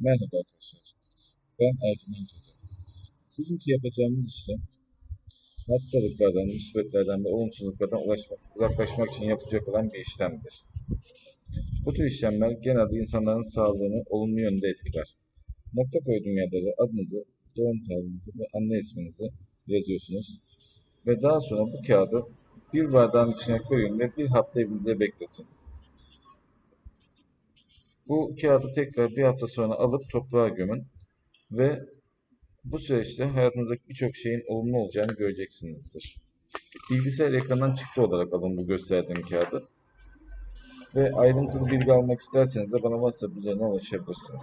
Merhaba arkadaşlar. Ben Ercüment Hoca. Bugünkü yapacağımız işlem hastalıklardan, musibetlerden ve olumsuzluklardan ulaşmak, uzaklaşmak için yapılacak olan bir işlemdir. Bu tür işlemler genelde insanların sağlığını olumlu yönde etkiler. Nokta koyduğum yerlere adınızı, doğum tarihinizi ve anne isminizi yazıyorsunuz. Ve daha sonra bu kağıdı bir bardağın içine koyun ve bir hafta evinizde bekletin. Bu kağıdı tekrar bir hafta sonra alıp toprağa gömün ve bu süreçte hayatınızdaki birçok şeyin olumlu olacağını göreceksinizdir. Bilgisayar ekranından çıktı olarak alın bu gösterdiğim kağıdı. Ve ayrıntılı bilgi almak isterseniz de bana WhatsApp üzerinden ulaşabilirsiniz.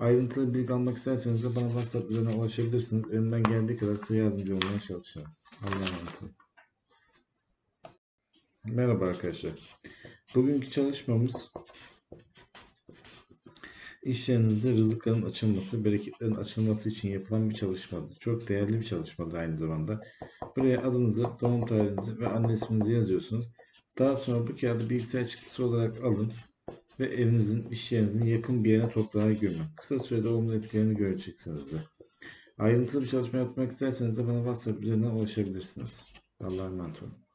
Ayrıntılı bilgi almak isterseniz de bana WhatsApp üzerinden ulaşabilirsiniz. Elimden geldiği kadar size yardımcı olmaya çalışacağım. Allah'a emanet olun. Merhaba arkadaşlar. Bugünkü çalışmamız iş yerinizde rızıkların açılması, bereketlerin açılması için yapılan bir çalışmadır. Çok değerli bir çalışmadır aynı zamanda. Buraya adınızı, doğum tarihinizi ve anne isminizi yazıyorsunuz. Daha sonra bu kağıdı bilgisayar çıktısı olarak alın ve evinizin, iş yerinizin yakın bir yerine toprağa gömün. Kısa sürede olumlu etkilerini göreceksinizdir. Ayrıntılı bir çalışma yapmak isterseniz de bana WhatsApp üzerinden ulaşabilirsiniz. Allah'a emanet olun.